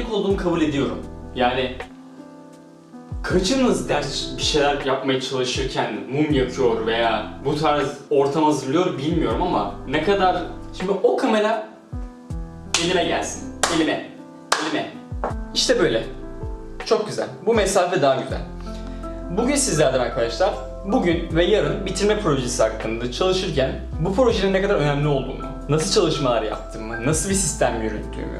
olduğumu kabul ediyorum. Yani kaçınız ders bir şeyler yapmaya çalışırken mum yakıyor veya bu tarz ortam hazırlıyor bilmiyorum ama ne kadar şimdi o kamera elime gelsin. Elime. Elime. İşte böyle. Çok güzel. Bu mesafe daha güzel. Bugün sizlerden arkadaşlar, bugün ve yarın bitirme projesi hakkında çalışırken bu projenin ne kadar önemli olduğunu, nasıl çalışmalar yaptığımı, nasıl bir sistem yürüttüğümü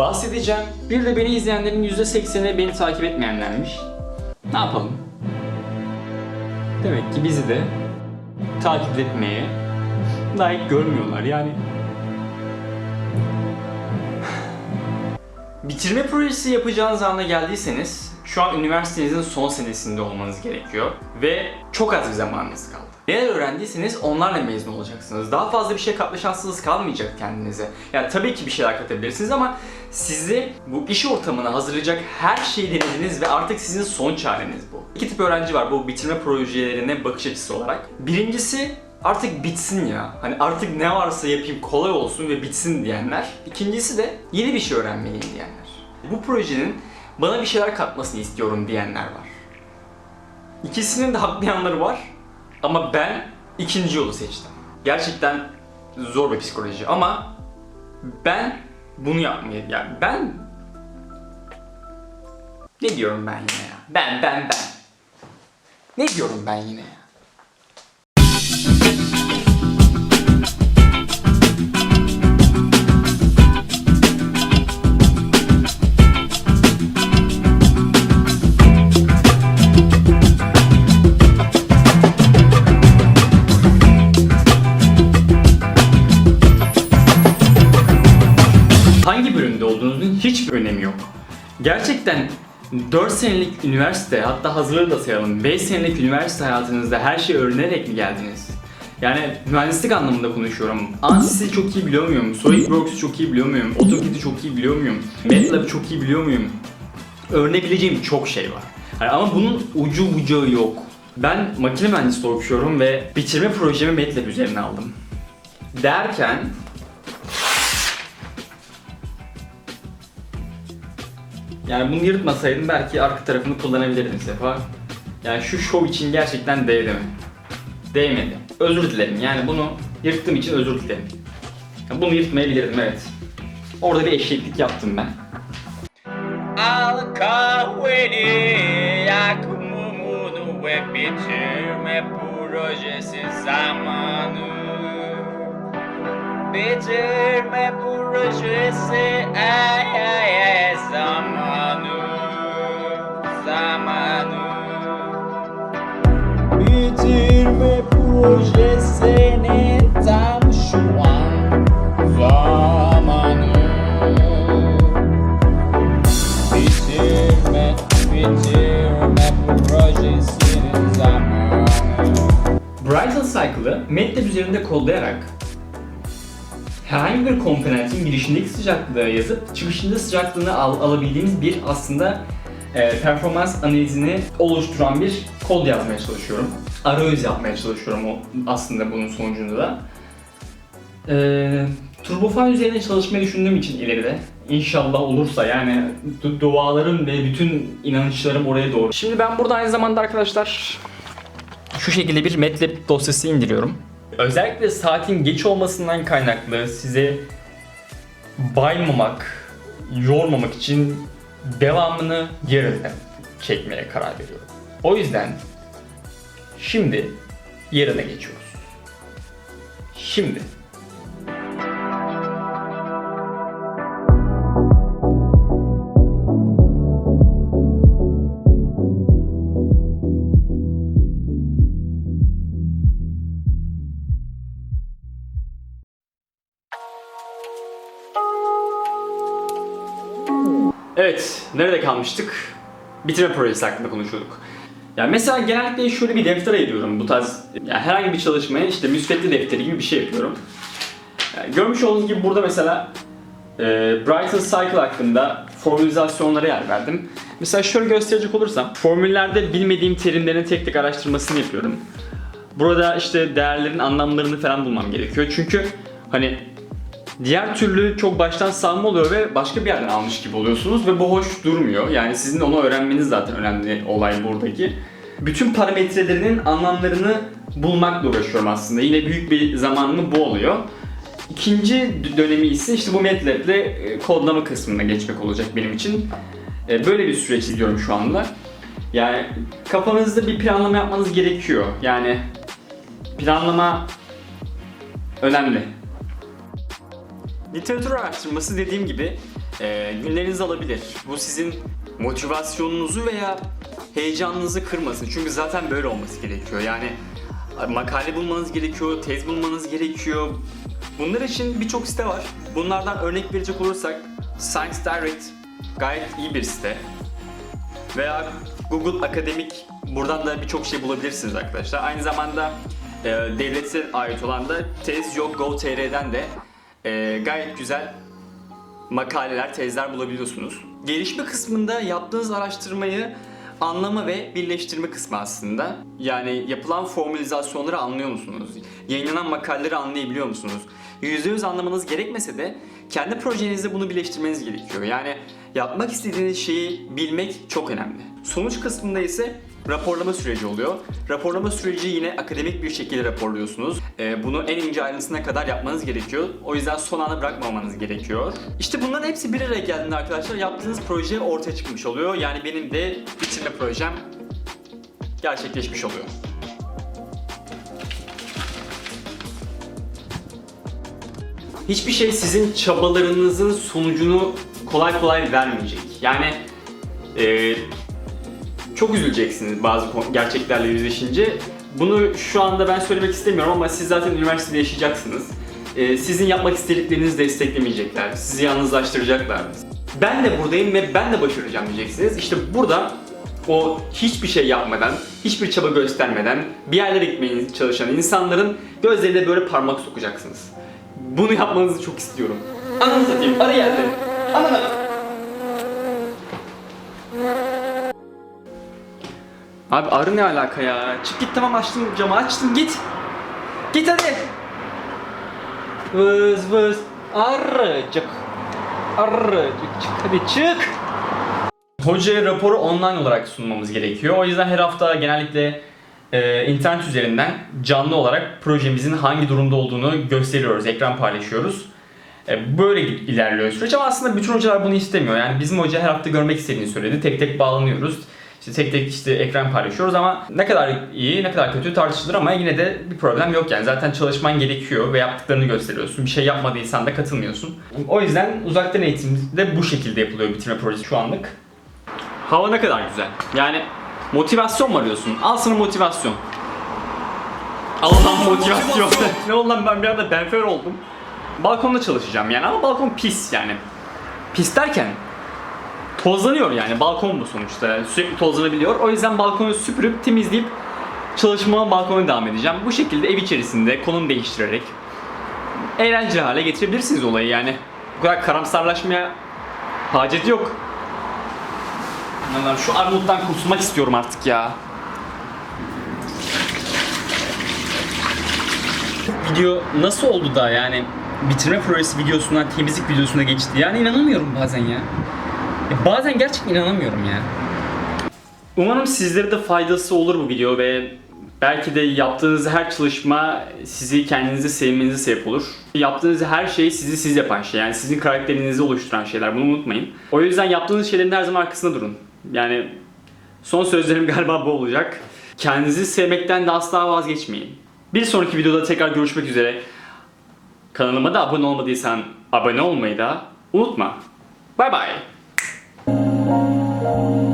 bahsedeceğim. Bir de beni izleyenlerin %80'i beni takip etmeyenlermiş. Ne yapalım? Demek ki bizi de takip etmeye layık görmüyorlar yani. Bitirme projesi yapacağınız anda geldiyseniz şu an üniversitenizin son senesinde olmanız gerekiyor ve çok az bir zamanınız kaldı. Neler öğrendiyseniz onlarla mezun olacaksınız. Daha fazla bir şey katma şansınız kalmayacak kendinize. Yani tabii ki bir şeyler katabilirsiniz ama sizi bu iş ortamına hazırlayacak her şeyi denediniz ve artık sizin son çareniz bu. İki tip öğrenci var bu bitirme projelerine bakış açısı olarak. Birincisi artık bitsin ya. Hani artık ne varsa yapayım kolay olsun ve bitsin diyenler. İkincisi de yeni bir şey öğrenmeliyim diyenler. Bu projenin bana bir şeyler katmasını istiyorum diyenler var. İkisinin de haklı yanları var ama ben ikinci yolu seçtim. Gerçekten zor bir psikoloji ama ben bunu yapmayı yani ben ne diyorum ben yine ya? Ben ben ben. Ne diyorum ben yine ya? Gerçekten 4 senelik üniversite hatta hazırlığı da sayalım 5 senelik üniversite hayatınızda her şeyi öğrenerek mi geldiniz? Yani mühendislik anlamında konuşuyorum. Ansys'i çok iyi biliyor muyum? SolidWorks'u çok iyi biliyor muyum? AutoCAD'i çok iyi biliyor muyum? MATLAB'ı çok iyi biliyor muyum? Öğrenebileceğim çok şey var. Yani ama bunun ucu bucağı yok. Ben makine mühendisliği okuyorum ve bitirme projemi MATLAB üzerine aldım. Derken Yani bunu yırtmasaydım belki arka tarafını kullanabilirdim Sefa. Yani şu şov için gerçekten değdi mi? Değmedi. Özür dilerim. Yani bunu yırttığım için özür dilerim. Yani bunu yırtmayabilirdim evet. Orada bir eşeklik yaptım ben. Al kahveni yak mumunu ve bitirme projesi zamanı Bitirme projesi ay Bitirme projesinin tam şu Brighton Cycle'ı MATLAB üzerinde kodlayarak herhangi bir komponentin girişindeki sıcaklığı yazıp çıkışında sıcaklığını al- alabildiğimiz bir aslında e, performans analizini oluşturan bir kod yazmaya çalışıyorum. Arayüz yapmaya çalışıyorum aslında bunun sonucunda da. E, Turbofan üzerine çalışmayı düşündüğüm için ileride inşallah olursa yani du- dualarım ve bütün inanışlarım oraya doğru. Şimdi ben burada aynı zamanda arkadaşlar şu şekilde bir MATLAB dosyası indiriyorum. Özellikle saatin geç olmasından kaynaklı size baymamak, yormamak için devamını yarın çekmeye karar veriyorum. O yüzden şimdi yarına geçiyoruz. Şimdi Evet, nerede kalmıştık? Bitirme projesi hakkında konuşuyorduk. Yani mesela genellikle şöyle bir defter ayırıyorum bu tarz yani herhangi bir çalışmaya işte müsvedde defteri gibi bir şey yapıyorum. Yani görmüş olduğunuz gibi burada mesela e, Brighton Cycle hakkında formülizasyonlara yer verdim. Mesela şöyle gösterecek olursam formüllerde bilmediğim terimlerin tek tek araştırmasını yapıyorum. Burada işte değerlerin anlamlarını falan bulmam gerekiyor. Çünkü hani Diğer türlü çok baştan savma oluyor ve başka bir yerden almış gibi oluyorsunuz ve bu hoş durmuyor. Yani sizin onu öğrenmeniz zaten önemli olay buradaki. Bütün parametrelerinin anlamlarını bulmakla uğraşıyorum aslında. Yine büyük bir zamanımı bu oluyor. İkinci dönemi ise işte bu MATLAB'le e, kodlama kısmına geçmek olacak benim için. E, Böyle bir süreç izliyorum şu anda. Yani kafanızda bir planlama yapmanız gerekiyor. Yani planlama önemli. Literatür araştırması dediğim gibi e, günlerinizi alabilir. Bu sizin motivasyonunuzu veya heyecanınızı kırmasın. Çünkü zaten böyle olması gerekiyor. Yani makale bulmanız gerekiyor, tez bulmanız gerekiyor. Bunlar için birçok site var. Bunlardan örnek verecek olursak Science Direct gayet iyi bir site. Veya Google Akademik buradan da birçok şey bulabilirsiniz arkadaşlar. Aynı zamanda e, devlete ait olan da tez.gov.tr'den de e, gayet güzel makaleler, tezler bulabiliyorsunuz. Gelişme kısmında yaptığınız araştırmayı anlama ve birleştirme kısmı aslında. Yani yapılan formülizasyonları anlıyor musunuz? Yayınlanan makaleleri anlayabiliyor musunuz? %100 anlamanız gerekmese de kendi projenizde bunu birleştirmeniz gerekiyor. Yani yapmak istediğiniz şeyi bilmek çok önemli. Sonuç kısmında ise raporlama süreci oluyor. Raporlama süreci yine akademik bir şekilde raporluyorsunuz. Ee, bunu en ince ayrıntısına kadar yapmanız gerekiyor. O yüzden son ana bırakmamanız gerekiyor. İşte bunların hepsi bir araya geldiğinde arkadaşlar yaptığınız proje ortaya çıkmış oluyor. Yani benim de bitirme projem gerçekleşmiş oluyor. Hiçbir şey sizin çabalarınızın sonucunu kolay kolay vermeyecek. Yani e, çok üzüleceksiniz bazı gerçeklerle yüzleşince. Bunu şu anda ben söylemek istemiyorum ama siz zaten üniversitede yaşayacaksınız. Ee, sizin yapmak istediklerinizi desteklemeyecekler. Sizi yalnızlaştıracaklar. Ben de buradayım ve ben de başaracağım diyeceksiniz. İşte burada o hiçbir şey yapmadan, hiçbir çaba göstermeden bir yerlere gitmeye çalışan insanların gözlerine böyle parmak sokacaksınız. Bunu yapmanızı çok istiyorum. Ananı satayım, arı geldi. Abi arı ne alaka ya? Çık git tamam açtım camı açtım git. Git hadi. Vız vız. Arıcık. Arıcık çık hadi çık. Hocaya raporu online olarak sunmamız gerekiyor. O yüzden her hafta genellikle e, internet üzerinden canlı olarak projemizin hangi durumda olduğunu gösteriyoruz, ekran paylaşıyoruz. E, Böyle ilerliyor süreç ama aslında bütün hocalar bunu istemiyor. Yani bizim hoca her hafta görmek istediğini söyledi. Tek tek bağlanıyoruz. İşte tek tek işte ekran paylaşıyoruz ama ne kadar iyi, ne kadar kötü tartışılır ama yine de bir problem yok yani. Zaten çalışman gerekiyor ve yaptıklarını gösteriyorsun. Bir şey yapmadıysan da katılmıyorsun. O yüzden uzaktan eğitimde bu şekilde yapılıyor bitirme projesi şu anlık. Hava ne kadar güzel. Yani motivasyon mu arıyorsun? Al sana motivasyon. Al lan motivasyon. ne oldu lan ben bir anda benfer oldum. Balkonda çalışacağım yani ama balkon pis yani. Pis derken tozlanıyor yani balkon bu sonuçta sürekli tozlanabiliyor. O yüzden balkonu süpürüp temizleyip çalışmama balkona devam edeceğim. Bu şekilde ev içerisinde konum değiştirerek eğlenceli hale getirebilirsiniz olayı yani. Bu kadar karamsarlaşmaya hacet yok. Allah'ım şu armuttan kurtulmak istiyorum artık ya. Video nasıl oldu da yani bitirme projesi videosundan temizlik videosuna geçti yani inanamıyorum bazen ya. Bazen gerçekten inanamıyorum ya. Umarım sizlere de faydası olur bu video ve belki de yaptığınız her çalışma sizi kendinizi sevmenize sebep olur. Yaptığınız her şey sizi siz yapan şey. Yani sizin karakterinizi oluşturan şeyler. Bunu unutmayın. O yüzden yaptığınız şeylerin her zaman arkasında durun. Yani son sözlerim galiba bu olacak. Kendinizi sevmekten de asla vazgeçmeyin. Bir sonraki videoda tekrar görüşmek üzere. Kanalıma da abone olmadıysan abone olmayı da unutma. Bay bay. Lord.